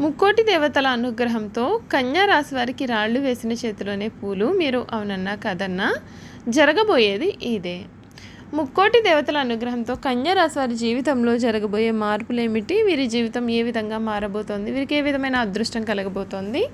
ముక్కోటి దేవతల అనుగ్రహంతో కన్యా రాశి వారికి రాళ్ళు వేసిన చేతిలోనే పూలు మీరు అవునన్నా కదన్నా జరగబోయేది ఇదే. ముక్కోటి దేవతల అనుగ్రహంతో కన్యా రాశి వారి జీవితంలో జరగబోయే మార్పులు ఏమిటి వీరి జీవితం ఏ విధంగా మారబోతోంది? వీరికి ఏ విధమైన అదృష్టం కలగబోతోంది?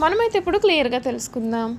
మనమైతే ఇప్పుడు క్లియర్గా తెలుసుకుందాం.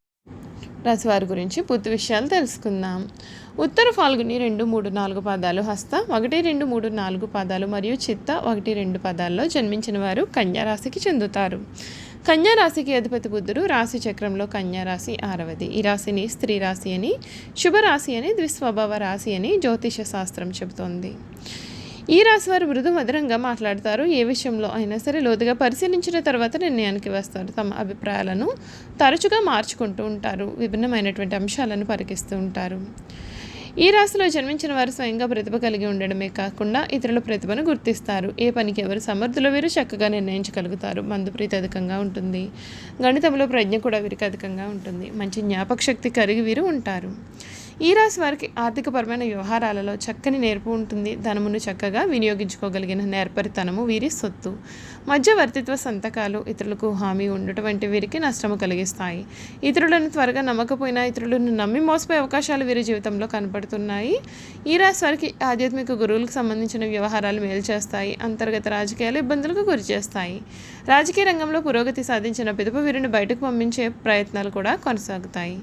వారి గురించి పూర్తి విషయాలు తెలుసుకుందాం. ఉత్తర ఫాల్గుని రెండు మూడు నాలుగు పాదాలు హస్త ఒకటి రెండు మూడు నాలుగు పాదాలు మరియు చిత్త ఒకటి రెండు పదాల్లో జన్మించిన వారు కన్యారాశికి చెందుతారు. కన్యా రాశికి అధిపతి బుద్ధుడు రాశి చక్రంలో కన్యా రాశి ఆరవది. ఈ రాశిని స్త్రీ రాశి అని శుభరాశి అని ద్విస్వభావ రాశి అని జ్యోతిష శాస్త్రం చెబుతోంది. ఈ రాశి వారు మృదు మధురంగా మాట్లాడతారు. ఏ విషయంలో అయినా సరే లోతుగా పరిశీలించిన తర్వాత నిర్ణయానికి వస్తారు. తమ అభిప్రాయాలను తరచుగా మార్చుకుంటూ ఉంటారు. విభిన్నమైనటువంటి అంశాలను పరికిస్తూ ఉంటారు. ఈ రాశిలో జన్మించిన వారు స్వయంగా ప్రతిభ కలిగి ఉండడమే కాకుండా ఇతరుల ప్రతిభను గుర్తిస్తారు. ఏ పనికి ఎవరు సమర్థులు వీరు చక్కగా నిర్ణయించగలుగుతారు. మందుప్రీతి అధికంగా ఉంటుంది. గణితంలో ప్రజ్ఞ కూడా వీరికి అధికంగా ఉంటుంది. మంచి జ్ఞాపక శక్తి కలిగి వీరు ఉంటారు. ఈ రాశి వారికి ఆర్థికపరమైన వ్యవహారాలలో చక్కని నేర్పు ఉంటుంది. ధనమును చక్కగా వినియోగించుకోగలిగిన నేర్పరితనము వీరి సొత్తు. మధ్యవర్తిత్వ సంతకాలు ఇతరులకు హామీ ఉండటం వంటి వీరికి నష్టము కలిగిస్తాయి. ఇతరులను త్వరగా నమ్మకపోయినా ఇతరులను నమ్మి మోసపోయే అవకాశాలు వీరి జీవితంలో కనపడుతున్నాయి. ఈ రాశి వారికి ఆధ్యాత్మిక గురువులకు సంబంధించిన వ్యవహారాలు మేలు చేస్తాయి. అంతర్గత రాజకీయాలు ఇబ్బందులకు గురి చేస్తాయి. రాజకీయ రంగంలో పురోగతి సాధించిన పిదప వీరిని బయటకు పంపించే ప్రయత్నాలు కూడా కొనసాగుతాయి.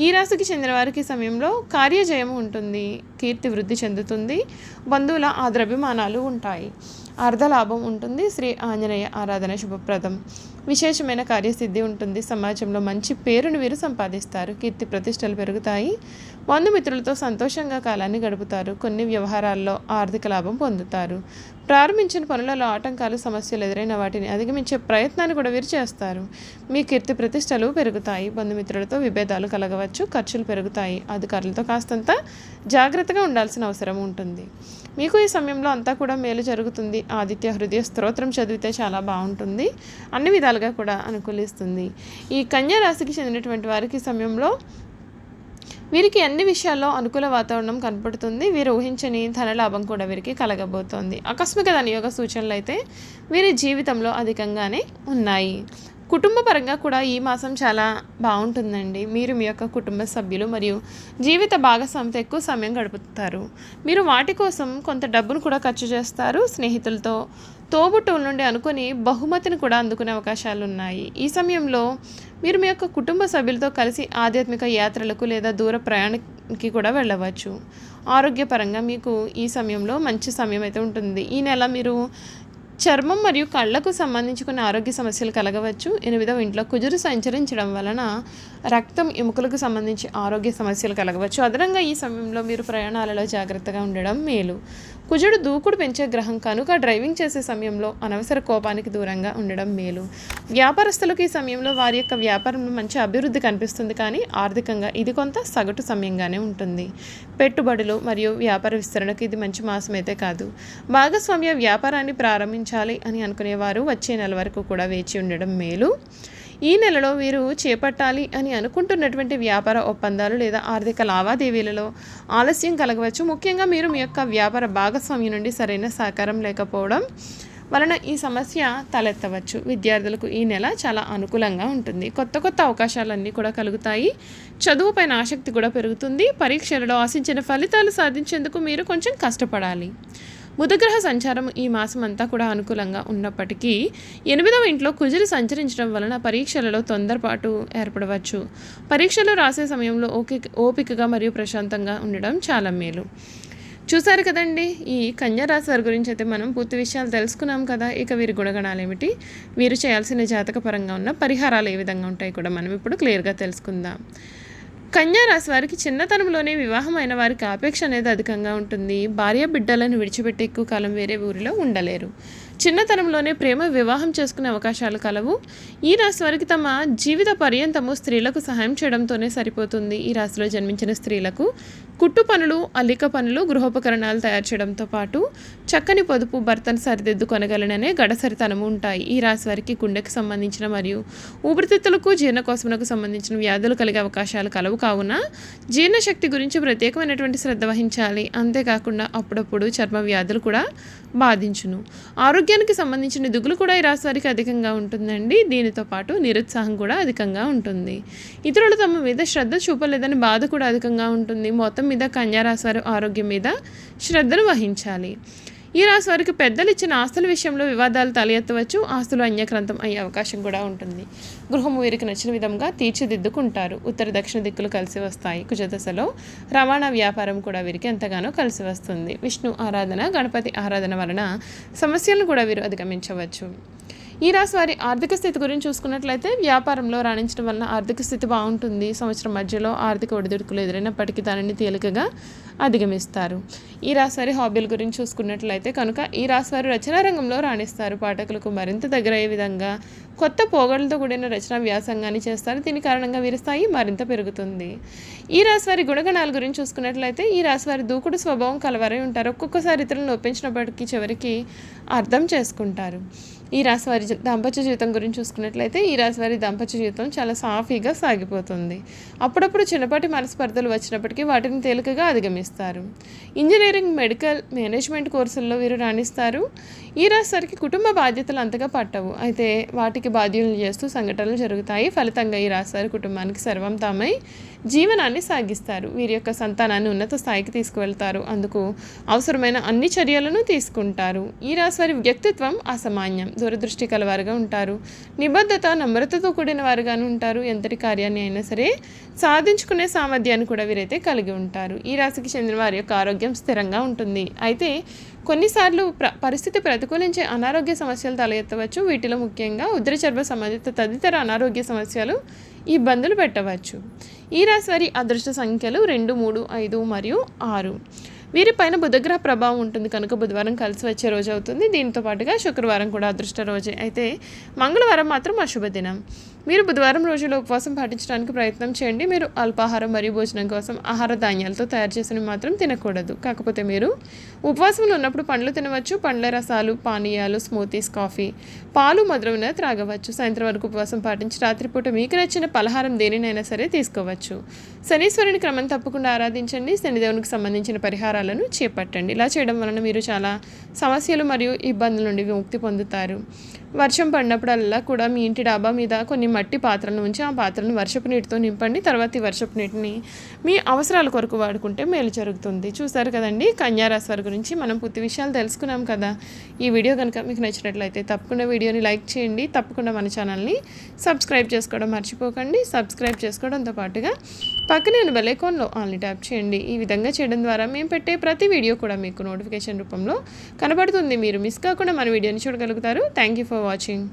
ఈ రాశికి చెందిన వారికి సమయంలో కార్యజయం ఉంటుంది. కీర్తి వృద్ధి చెందుతుంది. బంధువుల ఆదరాభిమానాలు ఉంటాయి. అర్ధలాభం ఉంటుంది. శ్రీ ఆంజనేయ ఆంజనేయ ఆరాధన శుభప్రదం. విశేషమైన కార్యసిద్ధి ఉంటుంది. సమాజంలో మంచి పేరును వీరు సంపాదిస్తారు. కీర్తి ప్రతిష్టలు పెరుగుతాయి. బంధుమిత్రులతో సంతోషంగా కాలాన్ని గడుపుతారు. కొన్ని వ్యవహారాల్లో ఆర్థిక లాభం పొందుతారు. ప్రారంభించిన పనులలో ఆటంకాలు సమస్యలు ఎదురైన వాటిని అధిగమించే ప్రయత్నాన్ని కూడా వీరు చేస్తారు. మీ కీర్తి ప్రతిష్టలు పెరుగుతాయి. బంధుమిత్రులతో విభేదాలు కలగవచ్చు. ఖర్చులు పెరుగుతాయి. అధికారులతో కాస్తంత జాగ్రత్తగా ఉండాల్సిన అవసరం ఉంటుంది. మీకు ఈ సమయంలో అంతా కూడా మేలు జరుగుతుంది. ఆదిత్య హృదయ స్తోత్రం చదివితే చాలా బాగుంటుంది. అన్ని రకాలుగా కూడా అనుకూలిస్తుంది. ఈ కన్యా రాశికి చెందినటువంటి వారికి సమయంలో వీరికి అన్ని విషయాల్లో అనుకూల వాతావరణం కనపడుతుంది. వీరు ఊహించని ధనలాభం కూడా వీరికి కలగబోతోంది. ఆకస్మిక ధనయోగ సూచనలు అయితే వీరి జీవితంలో అధికంగానే ఉన్నాయి. కుటుంబ పరంగా కూడా ఈ మాసం చాలా బాగుంటుందండి. మీరు మీ యొక్క కుటుంబ సభ్యులు మరియు జీవిత భాగస్వామితో ఎక్కువ సమయం గడుపుతారు. మీరు వాటి కోసం కొంత డబ్బును కూడా ఖర్చు చేస్తారు. స్నేహితులతో తోబుట్టువుల నుండి అనుకుని బహుమతిని కూడా అందుకునే అవకాశాలు ఉన్నాయి ఈ సమయంలో మీరు మీ యొక్క కుటుంబ సభ్యులతో కలిసి ఆధ్యాత్మిక యాత్రలకు లేదా దూర ప్రయాణానికి కూడా వెళ్ళవచ్చు. ఆరోగ్యపరంగా మీకు ఈ సమయంలో మంచి సమయం అయితే ఉంటుంది. ఈ నెల మీరు చర్మం మరియు కళ్ళకు సంబంధించుకున్న ఆరోగ్య సమస్యలు కలగవచ్చు. ఎనిమిదవ ఇంట్లో కుజురు సంచరించడం వలన రక్తం ఎముకలకు సంబంధించి ఆరోగ్య సమస్యలు కలగవచ్చు. అదనంగా ఈ సమయంలో మీరు ప్రయాణాలలో జాగ్రత్తగా ఉండడం మేలు. కుజుడు దూకుడు పెంచే గ్రహం కనుక డ్రైవింగ్ చేసే సమయంలో అనవసర కోపానికి దూరంగా ఉండడం మేలు. వ్యాపారస్తులకు ఈ సమయంలో వారి యొక్క వ్యాపారంలో మంచి అభివృద్ధి కనిపిస్తుంది కానీ ఆర్థికంగా ఇది కొంత సగటు సమయంగానే ఉంటుంది. పెట్టుబడులు మరియు వ్యాపార విస్తరణకు ఇది మంచి మాసం అయితే కాదు. భాగస్వామ్య వ్యాపారాన్ని ప్రారంభించాలి అని అనుకునేవారు వచ్చే నెల వరకు కూడా వేచి ఉండడం మేలు. ఈ నెలలో వీరు చేపట్టాలి అని అనుకుంటున్నటువంటి వ్యాపార ఒప్పందాలు లేదా ఆర్థిక లావాదేవీలలో ఆలస్యం కలగవచ్చు. ముఖ్యంగా మీరు మీ యొక్క వ్యాపార భాగస్వామి నుండి సరైన సహకారం లేకపోవడం వలన ఈ సమస్య తలెత్తవచ్చు. విద్యార్థులకు ఈ నెల చాలా అనుకూలంగా ఉంటుంది. కొత్త కొత్త అవకాశాలన్నీ కూడా కలుగుతాయి. చదువుపైన ఆసక్తి కూడా పెరుగుతుంది. పరీక్షలలో ఆశించిన ఫలితాలు సాధించేందుకు మీరు కొంచెం కష్టపడాలి. బుధగ్రహ సంచారం ఈ మాసం అంతా కూడా అనుకూలంగా ఉన్నప్పటికీ ఎనిమిదవ ఇంట్లో కుజులు సంచరించడం వలన పరీక్షలలో తొందరపాటు ఏర్పడవచ్చు. పరీక్షలు రాసే సమయంలో ఓకే ఓపికగా మరియు ప్రశాంతంగా ఉండడం చాలా మేలు. చూసారు కదండి ఈ కన్యా రాశి వారి గురించి అయితే మనం పూర్తి విషయాలు తెలుసుకున్నాం కదా ఇక వీరి గుణగణాలు ఏమిటి వీరు చేయాల్సిన జాతకపరంగా ఉన్న పరిహారాలు ఏ విధంగా ఉంటాయి కూడా మనం ఇప్పుడు క్లియర్గా తెలుసుకుందాం. కన్యా రాశి వారికి చిన్నతనంలోనే వివాహం అయిన వారికి ఆపేక్ష అనేది అధికంగా ఉంటుంది. భార్య బిడ్డలను విడిచిపెట్టి ఎక్కువ కాలం వేరే ఊరిలో ఉండలేరు. చిన్నతనంలోనే ప్రేమ వివాహం చేసుకునే అవకాశాలు కలవు. ఈ రాశి వారికి తమ జీవిత పర్యంతము స్త్రీలకు సహాయం చేయడంతోనే సరిపోతుంది. ఈ రాశిలో జన్మించిన స్త్రీలకు కుట్టు పనులు అల్లిక పనులు గృహోపకరణాలు తయారు చేయడంతో పాటు చక్కని పొదుపు భర్తను సరిదిద్దుకొనగలననే గడసరితనము ఉంటాయి. ఈ రాశి వారికి గుండెకు సంబంధించిన మరియు ఊపిరితిత్తులకు జీర్ణకోశములకు సంబంధించిన వ్యాధులు కలిగే అవకాశాలు కలవు. కావున జీర్ణశక్తి గురించి ప్రత్యేకమైనటువంటి శ్రద్ధ వహించాలి. అంతేకాకుండా అప్పుడప్పుడు చర్మ వ్యాధులు కూడా బాధించును. ఆరోగ్య ఆరోగ్యానికి సంబంధించిన దిగులు కూడా ఈ రాశి వారికి అధికంగా ఉంటుందండి. దీనితో పాటు నిరుత్సాహం కూడా అధికంగా ఉంటుంది. ఇతరులు తమ మీద శ్రద్ధ చూపలేదని బాధ కూడా అధికంగా ఉంటుంది. మొత్తం మీద కన్యా రాశి వారి ఆరోగ్యం మీద శ్రద్ధను వహించాలి. ఈ రాశి వారికి పెద్దలు ఇచ్చిన ఆస్తుల విషయంలో వివాదాలు తలెత్తవచ్చు. ఆస్తులు అన్యక్రాంతం అయ్యే అవకాశం కూడా ఉంటుంది. గృహం వీరికి నచ్చిన విధంగా తీర్చిదిద్దుకుంటారు. ఉత్తర దక్షిణ దిక్కులు కలిసి వస్తాయి. కుజదశలో రవాణా వ్యాపారం కూడా వీరికి ఎంతగానో కలిసి వస్తుంది. విష్ణు ఆరాధన గణపతి ఆరాధన వలన సమస్యలను కూడా వీరు అధిగమించవచ్చు. ఈ రాశి వారి ఆర్థిక స్థితి గురించి చూసుకున్నట్లయితే వ్యాపారంలో రాణించడం వలన ఆర్థిక స్థితి బాగుంటుంది. సంవత్సరం మధ్యలో ఆర్థిక ఒడిదుడుకులు ఎదురైనప్పటికీ దానిని తేలికగా అధిగమిస్తారు. ఈ రాశి హాబీల గురించి చూసుకున్నట్లయితే కనుక ఈ రాశి రచనా రంగంలో రాణిస్తారు. పాఠకులకు మరింత దగ్గరయ్యే విధంగా కొత్త పోగడలతో కూడిన రచన వ్యాసంగాన్ని చేస్తారు. దీని కారణంగా వీరి స్థాయి మరింత పెరుగుతుంది. ఈ రాశి వారి గుణగణాల గురించి చూసుకున్నట్లయితే ఈ రాశి వారి దూకుడు స్వభావం కలవరై ఉంటారు. ఒక్కొక్కసారి ఇతరులను ఒప్పించినప్పటికీ చివరికి అర్థం చేసుకుంటారు. ఈ రాశి వారి దాంపత్య జీవితం గురించి చూసుకున్నట్లయితే ఈ రాశి వారి దాంపత్య జీవితం చాలా సాఫీగా సాగిపోతుంది. అప్పుడప్పుడు చిన్నపాటి మనస్పర్ధలు వచ్చినప్పటికీ వాటిని తేలికగా అధిగమిస్తారు. ఇంజనీరింగ్ మెడికల్ మేనేజ్మెంట్ కోర్సుల్లో వీరు రాణిస్తారు. ఈ రాశి వారికి కుటుంబ బాధ్యతలు అంతగా పట్టవు. అయితే వాటికి బాధ్యులు చేస్తూ సంఘటనలు జరుగుతాయి. ఫలితంగా ఈ రాశి కుటుంబానికి సర్వం తామై జీవనాన్ని సాగిస్తారు. వీరి యొక్క సంతానాన్ని ఉన్నత స్థాయికి తీసుకువెళ్తారు. అందుకు అవసరమైన అన్ని చర్యలను తీసుకుంటారు. ఈ రాశి వారి వ్యక్తిత్వం అసామాన్యం. దూరదృష్టి కలవారుగా ఉంటారు. నిబద్ధత నమ్రతతో కూడిన వారుగాను ఉంటారు. ఎంతటి కార్యాన్ని అయినా సరే సాధించుకునే సామర్థ్యాన్ని కూడా వీరైతే కలిగి ఉంటారు. ఈ రాశికి చెందిన వారి యొక్క ఆరోగ్యం స్థిరంగా ఉంటుంది. అయితే కొన్నిసార్లు ప్ర పరిస్థితి ప్రతికూలించే అనారోగ్య సమస్యలు తలెత్తవచ్చు. వీటిలో ముఖ్యంగా ఉద్రచర్భ సంబంధిత తదితర అనారోగ్య సమస్యలు ఇబ్బందులు పెట్టవచ్చు. ఈ రాశి వారి అదృష్ట సంఖ్యలు రెండు మూడు ఐదు మరియు ఆరు. వీరిపైన బుధగ్రహ ప్రభావం ఉంటుంది కనుక బుధవారం కలిసి వచ్చే రోజు అవుతుంది. దీంతో పాటుగా శుక్రవారం కూడా అదృష్ట రోజే. అయితే మంగళవారం మాత్రం అశుభ దినం. మీరు బుధవారం రోజులో ఉపవాసం పాటించడానికి ప్రయత్నం చేయండి. మీరు అల్పాహారం మరియు భోజనం కోసం ఆహార ధాన్యాలతో తయారు చేసినవి మాత్రం తినకూడదు. కాకపోతే మీరు ఉపవాసంలో ఉన్నప్పుడు పండ్లు తినవచ్చు. పండ్ల రసాలు పానీయాలు స్మూతీస్ కాఫీ పాలు మధురమైన త్రాగవచ్చు. సాయంత్రం వరకు ఉపవాసం పాటించి రాత్రిపూట మీకు నచ్చిన పలహారం దేనినైనా సరే తీసుకోవచ్చు. శనీశ్వరుని క్రమం తప్పకుండా ఆరాధించండి. శనిదేవునికి సంబంధించిన పరిహారాలను చేపట్టండి. ఇలా చేయడం వలన మీరు చాలా సమస్యలు మరియు ఇబ్బందుల నుండి విముక్తి పొందుతారు. వర్షం పడినప్పుడల్లా కూడా మీ ఇంటి డాబా మీద కొన్ని మట్టి పాత్రలను ఉంచి ఆ పాత్రలను వర్షపు నీటితో నింపండి. తర్వాత ఈ వర్షపు నీటిని మీ అవసరాల కొరకు వాడుకుంటే మేలు జరుగుతుంది. చూసారు కదండి? కన్యారాశి వారి గురించి మనం పూర్తి విషయాలు తెలుసుకున్నాం కదా. ఈ వీడియో కనుక మీకు నచ్చినట్లయితే తప్పకుండా వీడియోని లైక్ చేయండి. తప్పకుండా మన ఛానల్ని సబ్స్క్రైబ్ చేసుకోవడం మర్చిపోకండి. సబ్స్క్రైబ్ చేసుకోవడంతో పాటుగా పక్కనే ఉన్న బెలైకాన్లో ఆన్లీ ట్యాప్ చేయండి. ఈ విధంగా చేయడం ద్వారా మేము పెట్టే ప్రతి వీడియో కూడా మీకు నోటిఫికేషన్ రూపంలో కనబడుతుంది. మీరు మిస్ కాకుండా మన వీడియోని చూడగలుగుతారు. Thank you for watching.